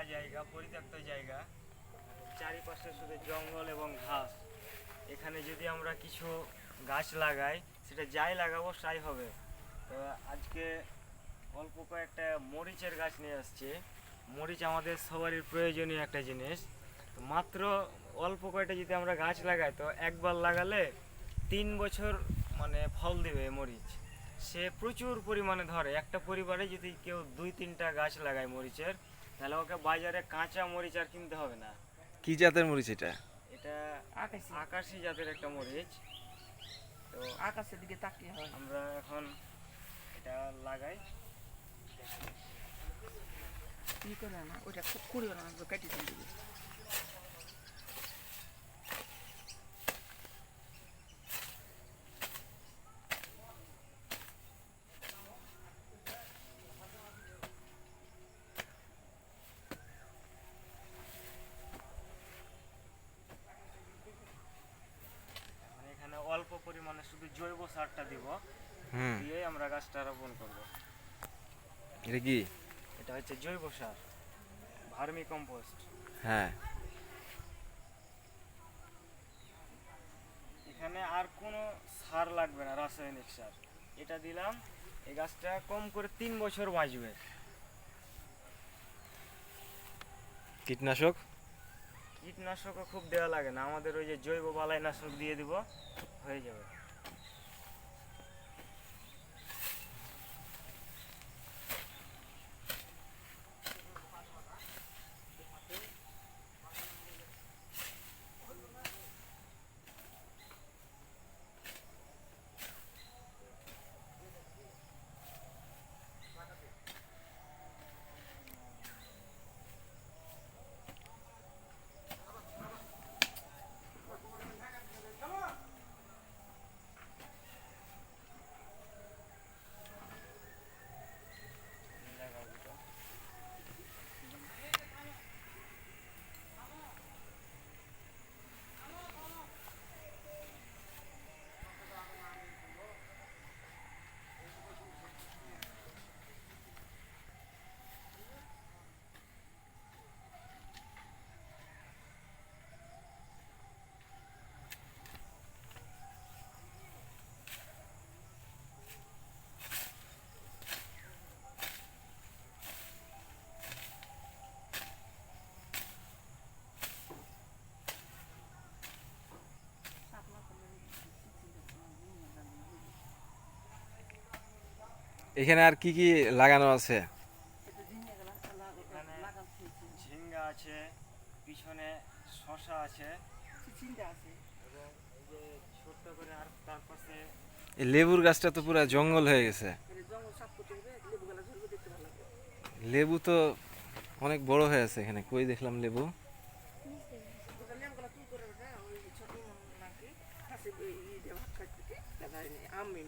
ফাঁকা জায়গা, পরিত্যক্ত জায়গা। চারিপাশে শুধু জঙ্গল এবং ঘাস। এখানে যদি আমরা কিছু গাছ লাগাই, সেটা যাই লাগাবো, তাই হবে। তো আজকে অল্প কয়েকটা মরিচের গাছ নিয়ে আসছে। মরিচ আমাদের সবারই প্রয়োজনীয় একটা জিনিস। মাত্র অল্প কয়টা যদি আমরা গাছ লাগাই, তো একবার লাগালে তিন বছর মানে ফল দেবে মরিচ। সে প্রচুর পরিমাণে ধরে। একটা পরিবারে যদি কেউ দুই তিনটা গাছ লাগায় মরিচের তাহলে ওকে বাজারে কাঁচা মরিচ আর কিনতে হবে না। কি জাতের মরিচ এটা? এটা আকাশি। আকাশি জাতের একটা মরিচ। তো আকাশের দিকে তাকিয়ে হয়। আমরা এখন এটা লাগাই। কি করে না ওটা খুব করে না কেটে দিবি মানে এখানে অল্প পরিমাণে শুধু জৈব সারটা দিব। হুম। দিয়ে আমরা গাছটা রোপণ করব। এটা কি? এটা হচ্ছে জৈব সার ভার্মি কম্পোস্ট। হ্যাঁ। এখানে আর কোনো সার লাগবে না রাসায়নিক সার। এটা দিলাম এই গাছটা কম করে তিন বছর বাঁচবে। কীটনাশক? কীটনাশকও খুব দেওয়া লাগে না আমাদের ওই যে জৈব বালাইনাশক দিয়ে দিব হয়ে যাবে। এখানে আর কি কি লাগানো আছে? ঝিঙ্গা আছে পিছনে শশা আছে। চিন্তা আছে এবং এই যে ছোট্ট করে আর তার পাশে এই লেবুর গাছটা তো পুরো জঙ্গল হয়ে গেছে। লেবু তো অনেক বড় হয়ে আছে এখানে। কই দেখলাম লেবু গালা তুই করে ওটা ওই ছোট নাকি খাসি ই দিয়ে ভাত খাইতে দাদা আমি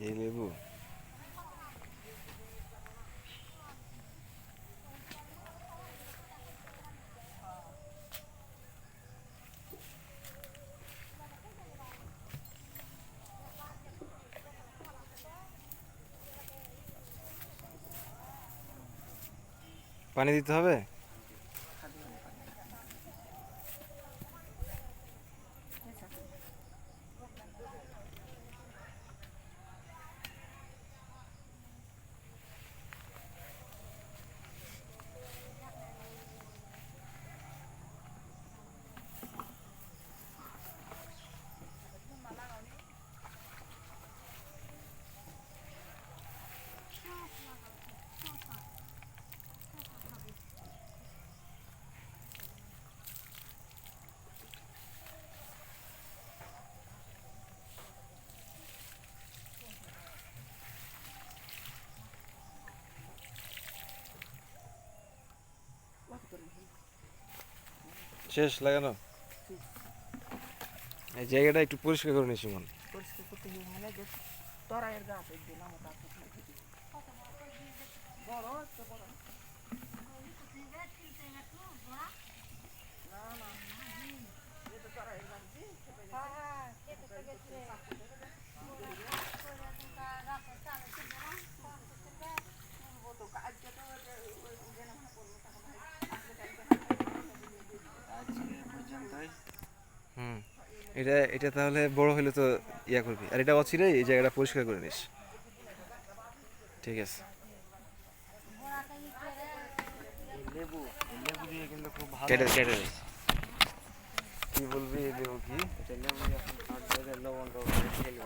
এই লেবু পানি দিতে হবে? শেষ লাগানো। এই জায়গাটা একটু পরিষ্কার করে নিছি মন পরিষ্কার করতে হবে মানে যে তরাইয়ের গাছ এই দিলাম ওটা বড় একটু বড় না না এটা তরাইয়ের গাছ দি হ্যাঁ হ্যাঁ এটা এটা তাহলে বড় হলে তো ইয়া করবি। আর এটা অচিরে এই জায়গাটা পরিষ্কার করে নিস। ঠিক আছে। এই লেবু এই লেবু দিয়ে কিন্তু খুব ভালো কেটে কেটে কি বলবি দেবো কি? এটা লেবু এখন লবণ টবণ খেলব